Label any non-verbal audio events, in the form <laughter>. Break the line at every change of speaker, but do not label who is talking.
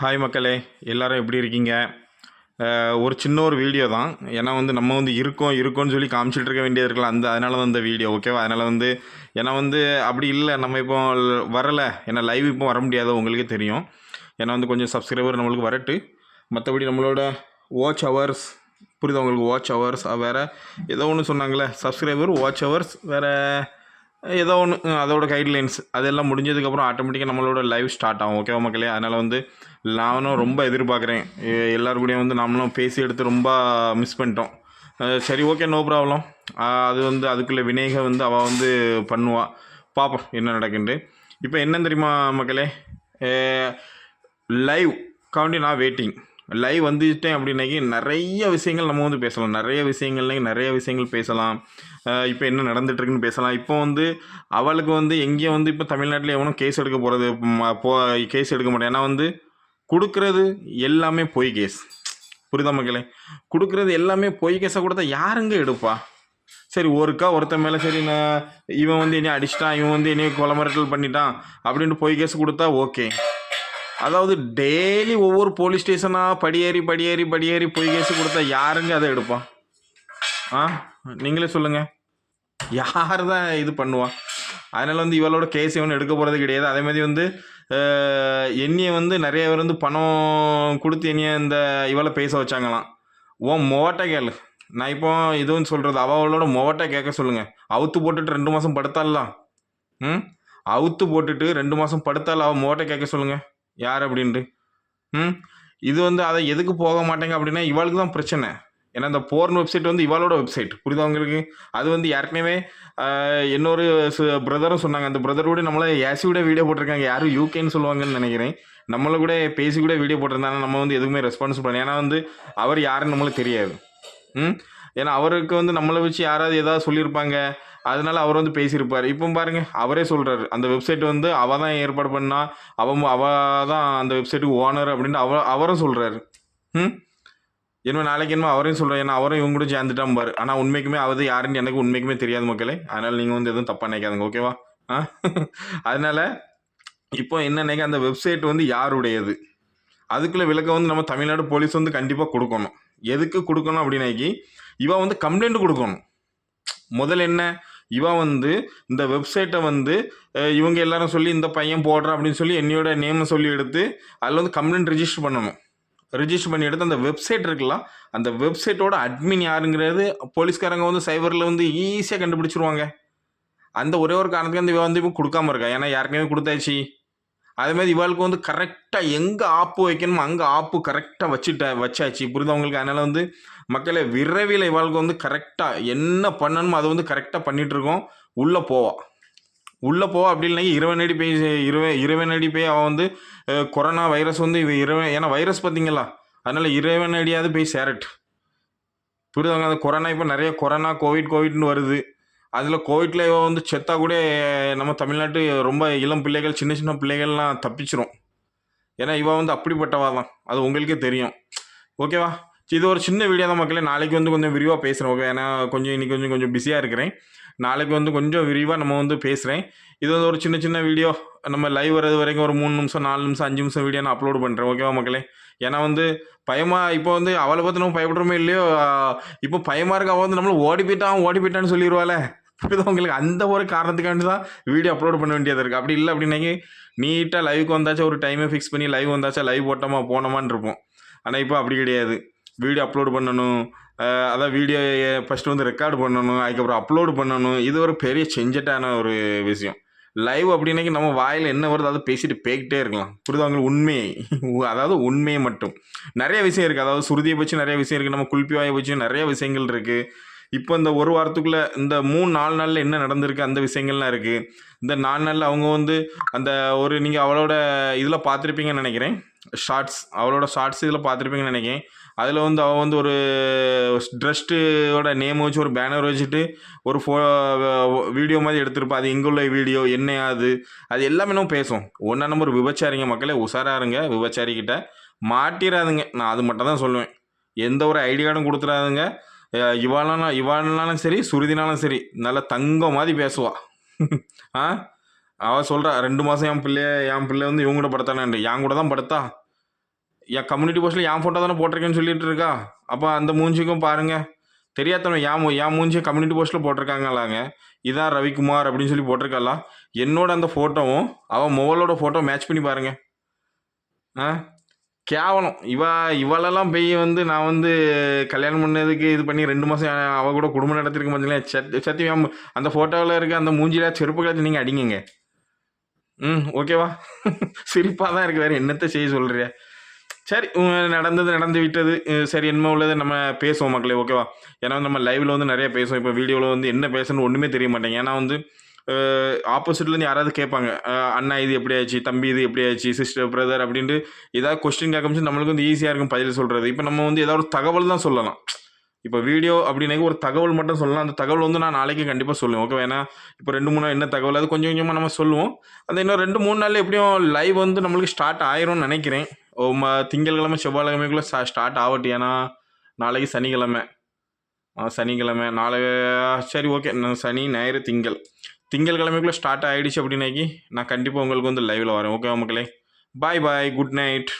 Hi மக்களே எல்லோரும் எப்படி இருக்கீங்க? ஒரு சின்ன ஒரு வீடியோ தான். ஏன்னா வந்து நம்ம வந்து இருக்கோம் இருக்கோம்னு சொல்லி காமிச்சிட்டு இருக்க வேண்டியது இருக்கலாம் அந்த அதனால தான் இந்த வீடியோ ஓகேவா அதனால் வந்து ஏன்னா வந்து அப்படி இல்லை நம்ம இப்போ வரலை. ஏன்னா லைவ் இப்போ வர முடியாது உங்களுக்கே தெரியும். ஏன்னா வந்து கொஞ்சம் சப்ஸ்கிரைபர் நம்மளுக்கு வரட்டு. மற்றபடி நம்மளோட வாட்ச் ஹவர்ஸ் புரியுது உங்களுக்கு? வாட்ச் ஹவர்ஸ் வேறு ஏதோ ஒன்று சொன்னாங்களே சப்ஸ்கிரைபர் வாட்ச் ஹவர்ஸ் வேறு ஏதோ ஒன்று அதோட கைட்லைன்ஸ் அதெல்லாம் முடிஞ்சதுக்கப்புறம் ஆட்டோமேட்டிக்காக நம்மளோட லைவ் ஸ்டார்ட் ஆகும் ஓகேவா மக்களே? அதனால் வந்து நானும் ரொம்ப எதிர்பார்க்குறேன். எல்லோரு கூடயும் வந்து நம்மளும் பேசி எடுத்து ரொம்ப மிஸ் பண்ணிட்டோம். சரி ஓகே நோ ப்ராப்ளம் அது வந்து அதுக்குள்ளே வினேக வந்து அவள் வந்து பண்ணுவாள் பார்ப்போம் என்ன நடக்குன்ட்டு. இப்போ என்ன தெரியுமா மக்களே? லைவ் காண்டி நான் வெயிட்டிங் லைவ் வந்துட்டேன் அப்படின்னாக்கி நிறைய விஷயங்கள் நம்ம வந்து பேசலாம். நிறைய விஷயங்கள்னாக்கி நிறைய விஷயங்கள் பேசலாம். இப்போ என்ன நடந்துட்டுருக்குன்னு பேசலாம். இப்போ வந்து அவளுக்கு வந்து எங்கேயும் வந்து இப்போ தமிழ்நாட்டில் எவனும் கேஸ் எடுக்க போகிறது போ கேஸ் எடுக்க மாட்டேன் ஏன்னா வந்து கொடுக்குறது எல்லாமே பொய் கேஸ் புரியுதா மக்களே? கொடுக்குறது எல்லாமே பொய் கேஸை கொடுத்தா யாருங்க எடுப்பா? சரி ஒருக்கா ஒருத்தன் மேலே சரி நான் இவன் வந்து என்னையை அடிச்சிட்டான் இவன் வந்து என்னையை கொலை மிரட்டல் பண்ணிட்டான் அப்படின்ட்டு பொய் கேஸ் கொடுத்தா ஓகே அதாவது டெய்லி ஒவ்வொரு போலீஸ் ஸ்டேஷனாக படியேறி படியேறி படியேறி போய் கேஸ் கொடுத்தா யாருங்க அதை எடுப்பான் ஆ? நீங்களே சொல்லுங்கள் யார் தான் இது பண்ணுவான் அதனால் வந்து இவளோட கேஸ் இவன் எடுக்க போகிறது கிடையாது. அதே மாதிரி வந்து என்னையை வந்து நிறைய பேர் வந்து பணம் கொடுத்து என்னைய இந்த இவளை பேச வச்சாங்களாம். ஓ மொவட்டை கேளு. நான் இப்போ இதுவும் சொல்கிறது அவளோட மொவட்டை கேட்க சொல்லுங்கள் அவுத்து போட்டுட்டு ரெண்டு மாதம் படுத்தாலாம் ம்? அவுத்து போட்டுட்டு ரெண்டு மாதம் படுத்தால் அவள் மொவட்டை கேட்க சொல்லுங்கள் யார் அப்படின்ட்டு? ம்? இது வந்து அதை எதுக்கு போக மாட்டேங்க அப்படின்னா இவளுக்கு தான் பிரச்சனை. ஏன்னா இந்த போர்ன் வெப்சைட் வந்து இவளோட வெப்சைட் புரியுதா உங்களுக்கு? அது வந்து ஏற்கனவே இன்னொரு பிரதரும் சொன்னாங்க. அந்த பிரதர் கூட நம்மளை ஏசி கூட வீடியோ போட்டிருக்காங்க. யாரும் யூகேன்னு சொல்லுவாங்கன்னு நினைக்கிறேன். நம்மளை கூட பேசி கூட வீடியோ போட்டிருந்தாங்க நம்ம வந்து எதுவுமே ரெஸ்பான்ஸ் பண்ணல. ஏன்னா வந்து அவர் யாருன்னு நம்மளுக்கு தெரியாது. ம்? ஏன்னா அவருக்கு வந்து நம்மளை வச்சு யாராவது ஏதாவது சொல்லியிருப்பாங்க. அதனால அவர் வந்து பேசியிருப்பார். இப்போ பாருங்க அவரே சொல்கிறாரு அந்த வெப்சைட் வந்து அவ தான் ஏற்பாடு பண்ணா அவ அவ தான் அந்த வெப்சைட்டுக்கு ஓனர் அப்படின்ட்டு அவ அவரும் சொல்கிறாரு ம்? என்ன நாளைக்கு என்ன அவரையும் சொல்கிறேன் ஏன்னா அவரும் இவங்க கூட சேர்ந்துட்டான் பாரு. ஆனால் உண்மைக்குமே அவர் யாருன்னு எனக்கு உண்மைக்குமே தெரியாது மக்களே. அதனால் நீங்கள் வந்து எதுவும் தப்பாக நினைக்காதுங்க ஓகேவா ஆ? <laughs> அதனால் இப்போ என்ன நினைக்க அந்த வெப்சைட் வந்து யாருடையது? அதுக்குள்ளே விளக்கம் வந்து நம்ம தமிழ்நாடு போலீஸ் வந்து கண்டிப்பாக கொடுக்கணும். எதுக்கு கொடுக்கணும் அப்படின்னாக்கி இவன் வந்து கம்ப்ளைண்ட் கொடுக்கணும். முதல்ல என்ன? இவன் வந்து இந்த வெப்சைட்டை வந்து இவங்க எல்லாரும் சொல்லி இந்த பையன் போடுறான் அப்படின்னு சொல்லி என்னையோட நேமை சொல்லி எடுத்து அதில் வந்து கம்ப்ளைண்ட் ரிஜிஸ்டர் பண்ணணும். ரிஜிஸ்டர் பண்ணி எடுத்து அந்த வெப்சைட் இருக்கலாம் அந்த வெப்சைட்டோட அட்மின் யாருங்கிறது போலீஸ்காரங்க வந்து சைபரில் வந்து ஈஸியாக கண்டுபிடிச்சிருவாங்க. அந்த ஒரே ஒரு காரணத்துக்கு அந்த இவ வந்து இப்போ கொடுக்காம இருக்கா? ஏன்னா யாருக்குமே கொடுத்தாச்சு. அதேமாதிரி இவாளுக்கு இவளுக்கு வந்து கரெக்டாக எங்கே ஆப்பு வைக்கணுமோ அங்கே ஆப்பு கரெக்டாக வச்சுட்ட வச்சாச்சு. புரியுதா அதனால் வந்து மக்களை விரைவில் இவாளுக்கு வந்து கரெக்டாக என்ன பண்ணணுமோ அதை வந்து கரெக்டாக பண்ணிகிட்ருக்கோம் உள்ளே போவா. உள்ளே போவா அப்படி இல்லைங்க அடி போய் இருவ இருவனடி போய் அவன் வந்து கொரோனா வைரஸ் வந்து இவ இருவன் ஏன்னா வைரஸ் பார்த்தீங்களா? அதனால் இருவனடியாவது போய் சேரட்டு. புரியுதாங்க அந்த கொரோனா இப்போ நிறைய கொரோனா கோவிட் கோவிட்னு வருது. அதில் கோவிட்ல இவன் வந்து செத்தா கூட நம்ம தமிழ்நாட்டு ரொம்ப இளம் பிள்ளைகள் சின்ன சின்ன பிள்ளைகள்லாம் தப்பிச்சிரும். ஏன்னா இவன் வந்து அப்படிப்பட்டவா தான். அது உங்களுக்கே தெரியும். ஓகேவா? இது ஒரு சின்ன வீடியோ தான் மக்களே. நாளைக்கு வந்து கொஞ்சம் விரிவாக பேசுகிறேன் ஓகே ஏன்னா கொஞ்சம் இன்றைக்கி கொஞ்சம் கொஞ்சம் பிஸியாக இருக்கிறேன். நாளைக்கு வந்து கொஞ்சம் விரிவாக நம்ம வந்து பேசுகிறேன் இது வந்து ஒரு சின்ன சின்ன வீடியோ நம்ம லைவ் வர்றது வரைக்கும் ஒரு மூணு நிமிஷம் நாலு நிமிஷம் அஞ்சு நிமிஷம் வீடியோ நான் அப்லோட் பண்ணுறேன் ஓகேவா மக்களே? ஏன்னா வந்து பயமாக இப்போ வந்து அவளை பார்த்து நம்ம பயப்படுறோமே இல்லையோ இப்போ பயமாக இருக்க அவள் வந்து நம்மளும் ஓடி போயிட்டான் ஓடி போயிட்டான்னு சொல்லிடுவாள் இப்போதான் உங்களுக்கு? அந்த ஒரு காரணத்துக்காண்டி தான் வீடியோ அப்லோட் பண்ண வேண்டியது இருக்குது அப்படி இல்லை அப்படின்னாக்கி நீட்டாக லைவுக்கு வந்தாச்சும் ஒரு டைமே ஃபிக்ஸ் பண்ணி லைவ் வந்தாச்சா லைவ் போட்டோமா போனோமான்னு இருப்போம். ஆனால் இப்போ அப்படி கிடையாது. வீடியோ அப்லோட் பண்ணணும். அதான் வீடியோ ஃபஸ்ட்டு வந்து ரெக்கார்டு பண்ணணும் அதுக்கப்புறம் அப்லோடு பண்ணணும். இது ஒரு பெரிய செஞ்சட்டான ஒரு விஷயம். லைவ் அப்படின்னாக்கி நம்ம வாயில் என்ன வருது அதை பேசிட்டு போய்கிட்டே இருக்கலாம். புரிதவங்களுக்கு உங்களுக்கு? உண்மையை. அதாவது உண்மையை மட்டும். நிறைய விஷயம் இருக்குது அதாவது சுருதியை பற்றி நிறைய விஷயம் இருக்குது நம்ம குல்பி வாயை வச்சு நிறைய விஷயங்கள் இருக்குது இப்போ இந்த ஒரு வாரத்துக்குள்ளே இந்த மூணு நாலு நாளில் என்ன நடந்திருக்கு அந்த விஷயங்கள்லாம் இருக்குது இந்த நாலு நாளில் அவங்க வந்து அந்த ஒரு நீங்கள் அவளோட இதில் பார்த்துருப்பீங்கன்னு நினைக்கிறேன். ஷார்ட்ஸ் அவளோட ஷார்ட்ஸ் இதில் பார்த்துருப்பீங்கன்னு நினைக்கிறேன். அதில் வந்து அவள் வந்து ஒரு ட்ரஸ்ட்டோட நேம் வச்சு ஒரு பேனர் வச்சுட்டு ஒரு ஃபோ வீடியோ மாதிரி எடுத்திருப்பா. அது எங்கே உள்ள வீடியோ என்ன அது அது எல்லாமே நம்ம பேசும் ஒன்றா நம்ம ஒரு விபச்சாரிங்க மக்களே உஷாராக இருங்க விபச்சாரிக்கிட்ட மாட்டிடாதுங்க நான் அது மட்டும் தான் சொல்லுவேன். எந்த ஒரு ஐடி கொடுத்துடாதுங்க இவாளானா இவாளாலும் சரி சுருதினாலும் சரி நல்ல தங்கம் மாதிரி பேசுவா. ஆ? அவள் சொல்கிறா ரெண்டு மாதம் என் பிள்ளைய என் பிள்ளை வந்து இவங்க கூட படுத்தானே? என் கூட தான் படுத்தா? என் கம்யூனிட்டி போஸ்ட்டில் என் ஃபோட்டோ தானே போட்டிருக்கேன்னு சொல்லிட்டு இருக்கா? அப்போ அந்த மூஞ்சிக்கும் பாருங்கள் தெரியாதவன் என் மூ- என் கம்யூனிட்டி போஸ்ட்டில் போட்டிருக்காங்களாங்க. இதான் ரவிக்குமார் அப்படின்னு சொல்லி போட்டிருக்காளா? என்னோட அந்த ஃபோட்டோவும் அவன் மொபைலோட ஃபோட்டோ மேட்ச் பண்ணி பாருங்கள் ஆ? கேவலம். இவ இவளெல்லாம் போய் வந்து நான் வந்து கல்யாணம் பண்ணதுக்கு இது பண்ணி ரெண்டு மாதம் அவ கூட குடும்பம் நடத்திருக்க பார்த்தீங்களா சத் சத்தியம் அந்த ஃபோட்டோவில் இருக்க அந்த மூஞ்சில செருப்பு கலத்தி நீங்கள் அடிங்கங்க. ம் ஓகேவா <laughs> சிரிப்பாக தான் இருக்கு. வேறு என்னத்தை செய்ய சொல்கிறிய சரி நடந்தது நடந்து விட்டது. சரி என்ன உள்ளது நம்ம பேசுவோம் மக்களே ஓகேவா ஏன்னா வந்து நம்ம லைவில் வந்து நிறைய பேசுவோம். இப்போ வீடியோவில் வந்து என்ன பேசணும்னு ஒன்றுமே தெரிய மாட்டேங்க ஏன்னா வந்து ஆப்போசிட்லேருந்து யாராவது கேட்பாங்க அண்ணா இது எப்படி ஆச்சு? தம்பி இது எப்படி ஆச்சு? சிஸ்டர் பிரதர் அப்படின்ட்டு ஏதாவது கொஸ்டின் கேட்க நம்மளுக்கு வந்து ஈஸியாக இருக்கும் பதில் சொல்கிறது இப்போ நம்ம வந்து ஏதாவது ஒரு தகவல் தான் சொல்லலாம். இப்போ வீடியோ அப்படின்னாக்க ஒரு தகவல் மட்டும் சொல்லலாம். அந்த தகவல் வந்து நான் நாளைக்கு கண்டிப்பாக சொல்லுவேன். ஓகே ஏன்னா இப்போ ரெண்டு மூணு நாள் என்ன தகவல் அது கொஞ்சம் கொஞ்சமாக நம்ம சொல்லுவோம். அந்த இன்னும் ரெண்டு மூணு நாள் எப்படியும் லைவ் வந்து நம்மளுக்கு ஸ்டார்ட் ஆயிரும்னு நினைக்கிறேன். ஓ திங்கட்கிழமை செவ்வாய்க்கிழமைக்குள்ளே ஸ்டார்ட் ஆகட்டும். ஏன்னா நாளைக்கு சனிக்கிழமை. ஆ சனிக்கிழமை. நாளை சரி ஓகே நான் சனி ஞாயிறு திங்கள். திங்கட்கிழமைக்குள்ளே ஸ்டார்ட் ஆகிடுச்சு அப்படின்னாக்கி நான் கண்டிப்பாக உங்களுக்கு வந்து லைவில் வரேன். ஓகேவா மக்களே? பாய் பாய் குட் நைட்